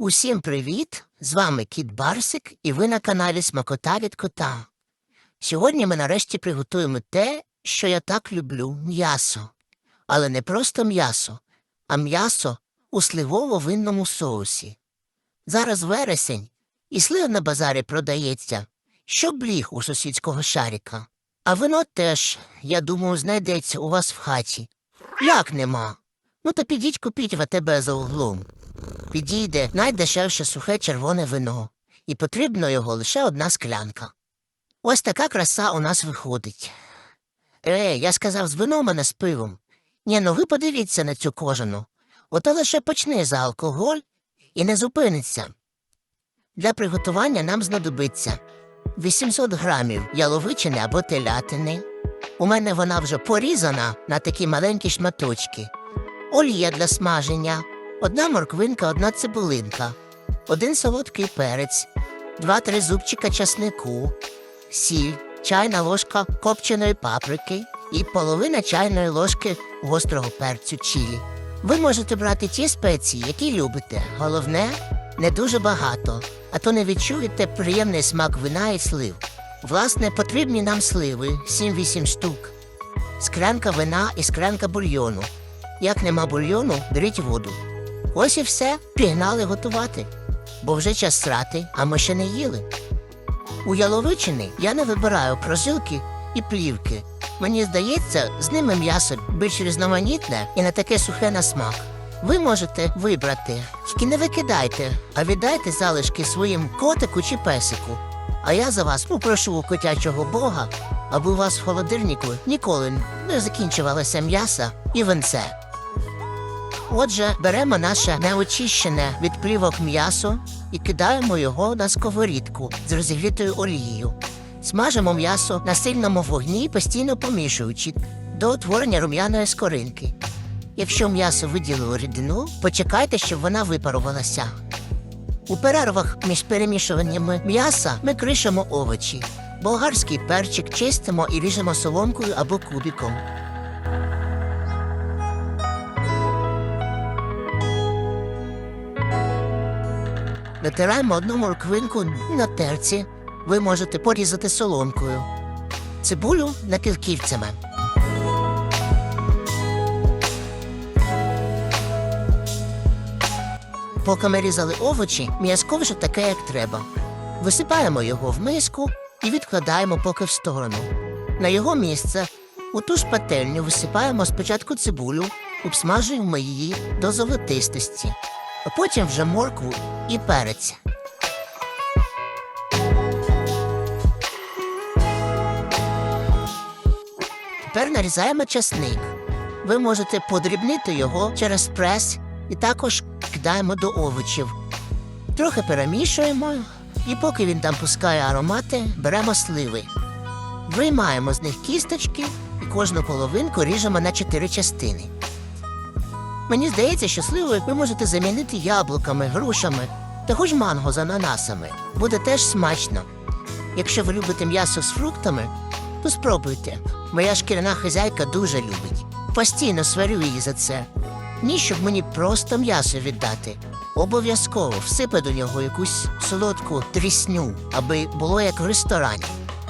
Усім привіт! З вами Кіт Барсик, і ви на каналі Смакота від кота. Сьогодні ми нарешті приготуємо те, що я так люблю м'ясо. Але не просто м'ясо, а м'ясо у сливово-винному соусі. Зараз вересень, і слив на базарі продається, що бліг у сусідського шаріка. А вино теж, я думаю, знайдеться у вас в хаті. Як нема? Ну то підіть купіть в АТБ за углом. Підійде найдешевше сухе червоне вино, і потрібно його лише одна склянка. Ось така краса у нас виходить. Е, я сказав з вином, а не з пивом. Ні, ну ви подивіться на цю кожану. Ото лише почне за алкоголь і не зупиниться. Для приготування нам знадобиться 800 грамів яловичини або телятини. У мене вона вже порізана на такі маленькі шматочки. Олія для смаження, одна морквинка, одна цибулинка, один солодкий перець, два-три зубчика часнику, сіль, чайна ложка копченої паприки і половина чайної ложки гострого перцю чилі. Ви можете брати ті спеції, які любите. Головне, не дуже багато, а то не відчуєте приємний смак вина і слив. Власне, потрібні нам сливи 7-8 штук, склянка вина і склянка бульйону. Як нема бульйону, беріть воду. Ось і все, пігнали готувати. Бо вже час срати, а ми ще не їли. У яловичини я не вибираю прожилки і плівки. Мені здається, з ними м'ясо більш різноманітне і не таке сухе на смак. Ви можете вибрати, тільки не викидайте, а віддайте залишки своїм котику чи песику. А я за вас попрошу у котячого бога, аби у вас в холодильнику ніколи не закінчувалося м'ясо і винце. Отже, беремо наше неочищене від плівок м'ясо і кидаємо його на сковорідку з розігрітою олією. Смажимо м'ясо на сильному вогні, постійно помішуючи до утворення рум'яної скоринки. Якщо м'ясо виділило рідину, почекайте, щоб вона випарувалася. У перервах між перемішуваннями м'яса ми кришимо овочі. Болгарський перчик чистимо і ріжемо соломкою або кубиком. Натираємо одну морквинку на терці. Ви можете порізати соломкою. Цибулю напівкільцями. Поки ми різали овочі, м'язко вже таке, як треба. Висипаємо його в миску і відкладаємо поки в сторону. На його місце у ту ж пательню висипаємо спочатку цибулю, обсмажуємо її до золотистості, а потім вже моркву і перець. Тепер нарізаємо часник. Ви можете подрібнити його через прес і також кидаємо до овочів. Трохи перемішуємо, і поки він там пускає аромати, беремо сливи. Виймаємо з них кісточки і кожну половинку ріжемо на чотири частини. Мені здається, що сливи ви можете замінити яблуками, грушами та хоч манго з ананасами. Буде теж смачно. Якщо ви любите м'ясо з фруктами, то спробуйте. Моя шкіряна хазяйка дуже любить. Постійно сварю її за це. Ні, щоб мені просто м'ясо віддати. Обов'язково всипе до нього якусь солодку трісню, аби було як в ресторані.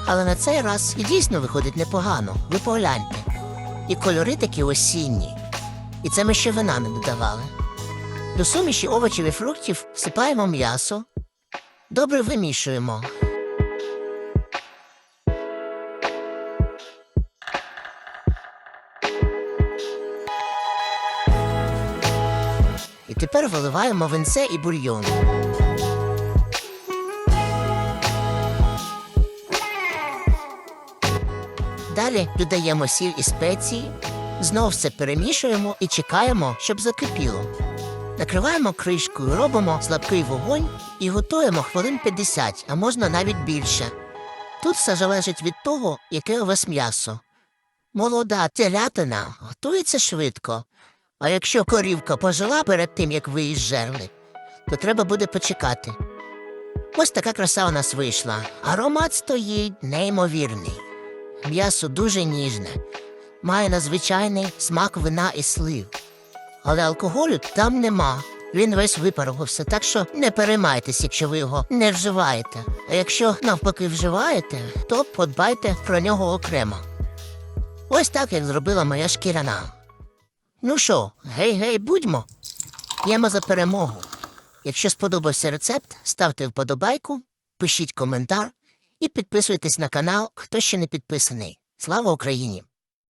Але на цей раз і дійсно виходить непогано. Ви погляньте. І кольори такі осінні. І це ми ще вина не додавали. До суміші овочів і фруктів всипаємо м'ясо, добре вимішуємо. І тепер виливаємо винце і бульйон. Далі додаємо сіль і спеції, знов все перемішуємо і чекаємо, щоб закипіло. Накриваємо кришкою, робимо слабкий вогонь і готуємо хвилин 50, а можна навіть більше. Тут все залежить від того, яке у вас м'ясо. Молода телятина готується швидко, а якщо корівка пожила перед тим, як ви її зжерли, то треба буде почекати. Ось така краса у нас вийшла. Аромат стоїть неймовірний. М'ясо дуже ніжне, має надзвичайний смак вина і слив. Але алкоголю там нема, він весь випарувався, так що не переймайтесь, якщо ви його не вживаєте. А якщо навпаки вживаєте, то подбайте про нього окремо. Ось так, як зробила моя шкіряна. Ну що, гей-гей, будьмо. П'ємо за перемогу. Якщо сподобався рецепт, ставте вподобайку, пишіть коментар і підписуйтесь на канал, хто ще не підписаний. Слава Україні!